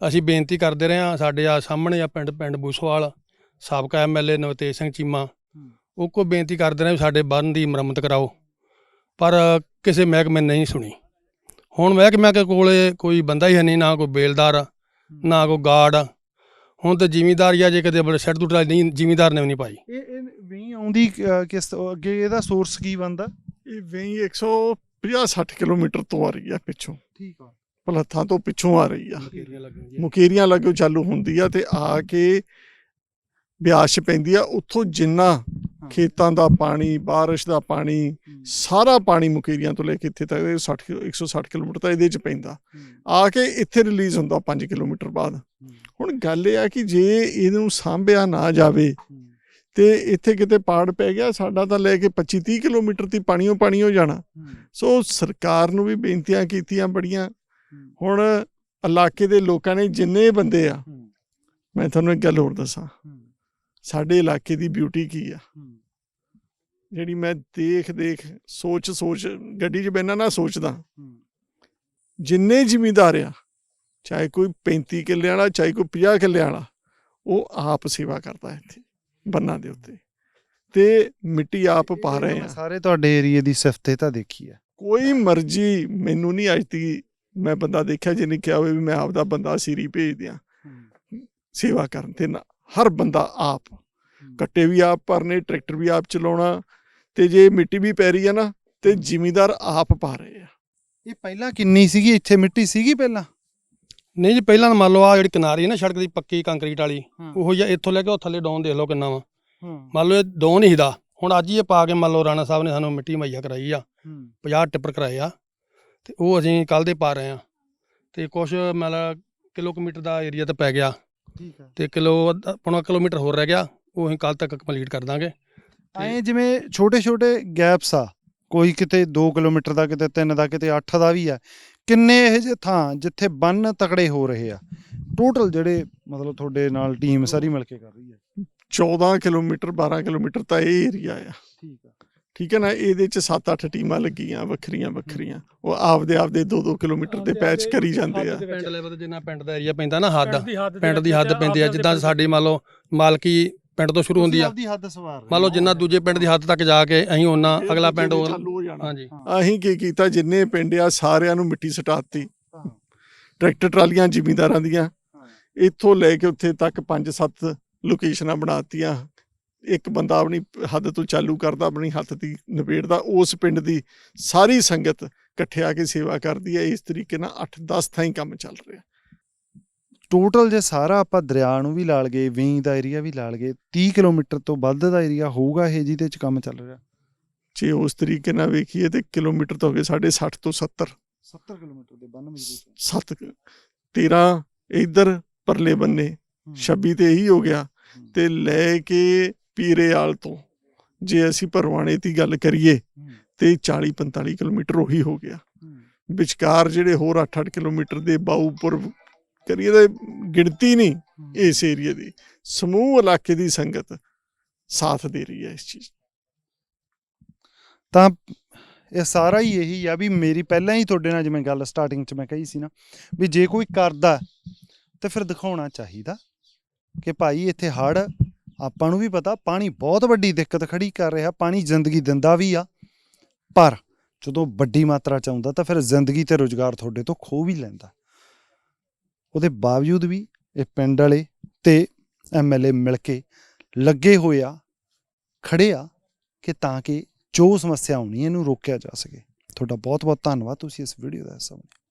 ਅਸੀਂ ਬੇਨਤੀ ਕਰਦੇ ਰਹੇ ਹਾਂ ਸਾਡੇ ਆ ਸਾਹਮਣੇ ਆ ਪਿੰਡ ਪਿੰਡ ਬੂਸਵਾਲ ਸਾਬਕਾ ਐਮਐਲਏ ਨਵਤੇਜ ਸਿੰਘ ਚੀਮਾ। ਉਹ ਕੋ ਬੇਨਤੀ ਕਰਦੇ ਵੀ ਸਾਡੇ ਬੰਨ ਦੀ ਮੁਰੰਮਤ ਕਰਾਓ। ਪਰ ਕਿਸੇ ਮਹਿਕਮੇ ਨੇ ਨਹੀਂ ਸੁਣੀ। ਹੁਣ ਮਹਿਕਮੇ ਕੇ ਕੋਲੇ ਕੋਈ ਬੰਦਾ ਹੀ ਹੈ ਨਹੀਂ ਨਾ ਕੋਈ ਬੇਲਦਾਰ ਨਾ ਕੋਈ ਗਾਰਡ। ਹੁਣ ਤੇ ਜ਼ਿਮੀਦਾਰ ਜਾਂ ਜੇ ਕਦੇ ਬੜੇ ਸੈੱਟ ਦੁੱਟ ਨਹੀਂ ਜ਼ਿਮੀਦਾਰ ਨੇ ਵੀ ਨਹੀਂ ਪਾਈ। ਇਹ ਇਹ ਮੀਂਹ ਆਉਂਦੀ ਕਿਸ ਅੱਗੇ ਇਹਦਾ ਸੋਰਸ ਕੀ ਬਣਦਾ? ਇਹ ਵੇਈ 150 60 ਕਿਲੋਮੀਟਰ ਤੋਂ ਆ ਰਹੀ ਆ ਪਿੱਛੋਂ। ਠੀਕ ਆ। ਭਲੱਥਾਂ ਤੋਂ ਪਿੱਛੋਂ ਆ ਰਹੀ ਆ। ਮੁਕੇਰੀਆਂ ਲੱਗੋ ਚਾਲੂ ਹੁੰਦੀ ਆ ਤੇ ਆ ਕੇ ਬਿਆਸ ਪੈਂਦੀ ਆ ਉੱਥੋਂ ਜਿੰਨਾ ਖੇਤਾਂ ਦਾ ਪਾਣੀ ਬਾਰਿਸ਼ ਦਾ ਪਾਣੀ ਸਾਰਾ ਪਾਣੀ ਮੁਕੇਰੀਆਂ ਤੋਂ ਲੈ ਕੇ ਇੱਥੇ ਤੱਕ ਇਹ 60 ਕਿਲੋ- 160 ਕਿਲੋਮੀਟਰ ਤਾਂ ਇਹਦੇ 'ਚ ਪੈਂਦਾ। ਆ ਕੇ ਇੱਥੇ ਰਿਲੀਜ਼ ਹੁੰਦਾ 5 ਕਿਲੋਮੀਟਰ ਬਾਅਦ। ਹੁਣ ਗੱਲ ਇਹ ਆ ਕਿ ਜੇ ਇਹਨੂੰ ਸਾਂਭਿਆ ਨਾ ਜਾਵੇ ਤੇ ਇੱਥੇ ਕਿਤੇ ਪਾੜ ਪੈ ਗਿਆ ਸਾਡਾ ਤਾਂ ਲੈ ਕੇ 25 30 ਕਿਲੋਮੀਟਰ ਪਾਣੀਓ ਪਾਣੀ ਹੋ ਜਾਣਾ। ਸੋ ਸਰਕਾਰ ਨੂੰ ਵੀ ਬੇਨਤੀਆਂ ਕੀਤੀਆਂ ਬੜੀਆਂ। ਹੁਣ ਇਲਾਕੇ ਦੇ ਲੋਕਾਂ ਨੇ ਜਿੰਨੇ ਬੰਦੇ ਆ ਮੈਂ ਤੁਹਾਨੂੰ ਇੱਕ ਗੱਲ ਹੋਰ ਦੱਸਾਂ। ਸਾਡੇ ਇਲਾਕੇ ਦੀ ਬਿਊਟੀ ਕੀ ਆ? ਜਿਹੜੀ ਮੈਂ ਦੇਖ ਦੇਖ ਸੋਚ ਸੋਚ ਗੱਡੀ 'ਚ ਬੈਠਾ ਨਾ ਸੋਚਦਾ। ਜਿੰਨੇ ਜ਼ਿਮੀਂਦਾਰ ਆ ਚਾਹੇ ਕੋਈ 35 ਕਿੱਲੇ ਵਾਲਾ ਚਾਹੇ ਕੋਈ 50 ਕਿੱਲੇ ਵਾਲਾ ਉਹ ਆਪ ਸੇਵਾ ਕਰਦਾ ਇੱਥੇ ਬੰਨਾਂ ਦੇ ਉੱਤੇ। ਤੇ ਮਿੱਟੀ ਆਪ ਪਾ ਰਹੇ ਆ। ਸਾਰੇ ਤੁਹਾਡੇ ਏਰੀਏ ਦੀ ਸਿਫਤ ਤਾਂ ਦੇਖੀ ਹੈ ਕੋਈ ਮਰਜ਼ੀ ਮੈਨੂੰ ਨਹੀਂ ਅੱਜ ਤੱਕ ਮੈਂ ਬੰਦਾ ਦੇਖਿਆ ਜਿਹਨੇ ਕਿਹਾ ਹੋਵੇ ਵੀ ਮੈਂ ਆਪਦਾ ਬੰਦਾ ਸੀਰੀ ਭੇਜ ਦਿਆਂ। ਸੇਵਾ ਕਰਨ ਤੇ ਨਾ ਹਰ ਬੰਦਾ ਆਪ। ਕੱਟੇ ਵੀ ਆਪ ਭਰਨੇ ਟਰੈਕਟਰ ਵੀ ਆਪ ਚਲਾਉਣਾ ਤੇ ਜੇ ਮਿੱਟੀ ਵੀ ਪੈ ਰਹੀ ਹੈ ਨਾ ਤੇ ਜ਼ਿਮੀਂਦਾਰ ਆਪ ਪਾ ਰਹੇ ਆ। ਇਹ ਪਹਿਲਾਂ ਕਿੰਨੀ ਸੀਗੀ? ਇੱਥੇ ਮਿੱਟੀ ਸੀਗੀ ਪਹਿਲਾਂ? ਨਹੀਂ ਜੀ ਪਹਿਲਾਂ ਮੰਨ ਲਓ ਆ ਜਿਹੜੀ ਕਿਨਾਰੀ ਹੈ ਨਾ ਸੜਕ ਦੀ ਪੱਕੀ ਕੰਕਰੀਟ ਵਾਲੀ। ਉਹੋ ਜਿਹਾ ਇੱਥੋਂ ਲੈ ਕੇ ਉਹ ਥੱਲੇ ਡਾਊਨ ਦੇਖ ਲਓ ਕਿੰਨਾ ਵਾ। ਮੰਨ ਲਓ ਇਹ ਡਾਊਨ ਹੀ ਦਾ ਹੁਣ ਅੱਜ ਹੀ ਇਹ ਪਾ ਕੇ ਮੰਨ ਲਓ ਰਾਣਾ ਸਾਹਿਬ ਨੇ ਸਾਨੂੰ ਮਿੱਟੀ ਮੁਹੱਈਆ ਕਰਾਈ ਆ 50 ਟਿੱਪਰ ਕਰਾਏ ਆ ਤੇ ਉਹ ਅਸੀਂ ਕੱਲ ਦੇ ਪਾ ਰਹੇ ਆ। ਤੇ ਕੁਝ ਮਤਲਬ ਕਿਲੋਮੀਟਰ ਦਾ ਏਰੀਆ ਤਾਂ ਪੈ ਗਿਆ। ਠੀਕ ਹੈ ਤੇ ਕਿਲੋ ਅੱਧਾ- ਪੌਣਾ ਕਿਲੋਮੀਟਰ ਹੋਰ ਰਹਿ ਗਿਆ ਉਹ ਅਸੀਂ ਕੱਲ ਤੱਕ ਕੰਪਲੀਟ ਕਰ ਦਾਂਗੇ। ਐਂ ਜਿਵੇਂ ਛੋਟੇ ਛੋਟੇ ਗੈਪਸ ਆ ਕੋਈ ਕਿਤੇ 2 ਕਿਲੋਮੀਟਰ ਦਾ ਕਿਤੇ 3 ਦਾ ਕਿਤੇ 8 ਦਾ ਵੀ ਆ ਕਿੰਨੇ ਇਹ ਜਿਹੇ ਥਾਂ ਜਿੱਥੇ ਬੰਨ ਤਕੜੇ ਹੋ ਰਹੇ ਆ? ਟੋਟਲ ਜਿਹੜੇ ਮਤਲਬ ਤੁਹਾਡੇ ਨਾਲ ਟੀਮ ਸਾਰੀ ਮਿਲ ਕੇ ਕਰ ਰਹੀ ਹੈ 14 ਕਿਲੋਮੀਟਰ 12 ਕਿਲੋਮੀਟਰ ਤਾਂ ਇਹ ਏਰੀਆ ਆ। ਠੀਕ ਆ। ਠੀਕ ਹੈ ਨਾ ਇਹਦੇ ਚ 7-8 ਟੀਮਾਂ ਲੱਗੀਆਂ ਵੱਖਰੀਆਂ ਵੱਖਰੀਆਂ। ਉਹ ਆਪਦੇ ਆਪਦੇ 2-2 ਕਿਲੋਮੀਟਰ ਦੇ ਪੈਚ ਕਰੀ ਜਾਂਦੇ ਆ। ਪਿੰਡ ਲੈਵਲ ਤੇ ਜਿੰਨਾ ਪਿੰਡ ਦਾ ਏਰੀਆ ਪੈਂਦਾ ਨਾ ਹੱਦ ਪਿੰਡ ਦੀ ਹੱਦ ਪੈਂਦੀ ਆ ਜਿੱਦਾਂ ਸਾਡੀ ਮੰਨ ਲਓ ਮਾਲਕੀ ਪਿੰਡ ਤੋਂ ਸ਼ੁਰੂ ਹੁੰਦੀ ਆ। ਮੰਨ ਲਓ ਜਿੰਨਾ ਦੂਜੇ ਪਿੰਡ ਦੀ ਹੱਦ ਤੱਕ ਜਾ ਕੇ ਅਸੀਂ ਉਹਨਾਂ ਅਗਲਾ ਪਿੰਡ ਹਾਂਜੀ। ਅਸੀਂ ਕੀ ਕੀਤਾ ਜਿੰਨੇ ਪਿੰਡ ਆ ਸਾਰਿਆਂ ਨੂੰ ਮਿੱਟੀ ਸਟਾਤੀ। ਟਰੈਕਟਰ ਟਰਾਲੀਆਂ ਜ਼ਿਮੀਂਦਾਰਾਂ ਦੀਆਂ। ਇੱਥੋਂ ਲੈ ਕੇ ਉੱਥੇ ਤੱਕ 5-7 ਲੋਕੇਸ਼ਨਾਂ ਬਣਾਤੀਆਂ। ਇੱਕ ਬੰਦਾ ਆਪਣੀ ਹੱਦ ਤੋਂ ਚਾਲੂ ਕਰਦਾ ਆਪਣੀ ਹੱਥ ਦੀ ਨਿਬੇੜਦਾ ਉਸ ਪਿੰਡ ਦੀ ਸਾਰੀ ਸੰਗਤ ਇਕੱਠੇ ਆ ਕੇ ਸੇਵਾ ਕਰਦੀ ਹੈ। ਇਸ ਤਰੀਕੇ ਨਾਲ 8-10 ਥਾਈਂ ਕੰਮ ਚੱਲ ਰਿਹਾ। ਟੋਟਲ ਜੇ ਸਾਰਾ ਆਪਾਂ ਦਰਿਆ ਨੂੰ ਵੀ ਲਾ ਲਗੇ ਵੇਈ ਦਾ ਏਰੀਆ ਵੀ ਲਾ ਲਗੇ 30 ਕਿਲੋਮੀਟਰ ਤੋਂ ਵੱਧ ਦਾ ਏਰੀਆ ਹੋਊਗਾ ਇਹ ਜਿਹਦੇ ਚ ਕੰਮ ਚੱਲ ਰਿਹਾ? ਜੇ ਉਸ ਤਰੀਕੇ ਨਾਲ ਵੇਖੀਏ ਤੇ ਕਿਲੋਮੀਟਰ ਤਾਂ ਹੋ ਗਏ ਸਾਡੇ 60 ਤੋਂ 70 70 ਕਿਲੋਮੀਟਰ ਦੇ ਬੰਨ ਮਜ਼ਬੂਤ 7 13 ਇੱਧਰ ਪਰਲੇ ਬੰਨੇ 26 ਤੇ ਇਹੀ ਹੋ ਗਿਆ। ਤੇ ਲੈ ਕੇ ਪੀਰੇਆਲ ਤੋਂ। ਜੇ ਅਸੀਂ ਪਰਵਾਣੇ ਦੀ ਗੱਲ ਕਰੀਏ ਤੇ 40 45 ਕਿਲੋਮੀਟਰ ਉਹੀ ਹੋ ਗਿਆ। ਵਿਚਕਾਰ ਜਿਹੜੇ ਹੋਰ 8-8 ਕਿਲੋਮੀਟਰ ਦੇ ਬਾਊਪੁਰ ਕਰੀਏ ਤਾਂ ਗਿਣਤੀ ਨਹੀਂ ਇਸ ਏਰੀਏ ਦੀ। ਸਮੂਹ ਇਲਾਕੇ ਦੀ ਸੰਗਤ ਸਾਥ ਦੇ ਰਹੀ ਹੈ ਇਸ ਚੀਜ਼ ਤਾਂ ਇਹ ਸਾਰਾ ਹੀ ਇਹੀ ਆ ਵੀ ਮੇਰੀ ਪਹਿਲਾਂ ਹੀ ਤੁਹਾਡੇ ਨਾਲ ਜਿਵੇਂ ਗੱਲ ਸਟਾਰਟਿੰਗ 'ਚ ਮੈਂ ਕਹੀ ਸੀ ਨਾ ਵੀ ਜੇ ਕੋਈ ਕਰਦਾ ਤੇ ਫਿਰ ਦਿਖਾਉਣਾ ਚਾਹੀਦਾ ਕਿ ਭਾਈ ਇੱਥੇ ਹੜ ਆਪਾਂ ਨੂੰ ਵੀ ਪਤਾ, ਪਾਣੀ ਬਹੁਤ ਵੱਡੀ ਦਿੱਕਤ ਖੜੀ ਕਰ ਰਿਹਾ, ਪਾਣੀ ਜ਼ਿੰਦਗੀ ਦਿੰਦਾ ਵੀ ਆ। ਪਰ ਜਦੋਂ ਵੱਡੀ ਮਾਤਰਾ ਚ ਆਉਂਦਾ ਤਾਂ ਫਿਰ ਜ਼ਿੰਦਗੀ ਤੇ ਰੋਜ਼ਗਾਰ ਤੁਹਾਡੇ ਤੋਂ ਖੋ ਵੀ ਲੈਂਦਾ। ਉਹਦੇ ਬਾਵਜੂਦ ਵੀ ਇਹ ਪਿੰਡ ਵਾਲੇ ਤੇ ਐਮਐਲਏ ਮਿਲ ਕੇ ਲੱਗੇ ਹੋਏ ਆ, ਖੜੇ ਆ ਕਿ ਤਾਂ ਕਿ ਜੋ ਸਮੱਸਿਆ ਆਉਣੀ ਇਹਨੂੰ ਰੋਕਿਆ ਜਾ ਸਕੇ। ਤੁਹਾਡਾ ਬਹੁਤ ਬਹੁਤ ਧੰਨਵਾਦ, ਤੁਸੀਂ ਇਸ ਵੀਡੀਓ ਦਾ ਹਿੱਸਾ ਬਣੇ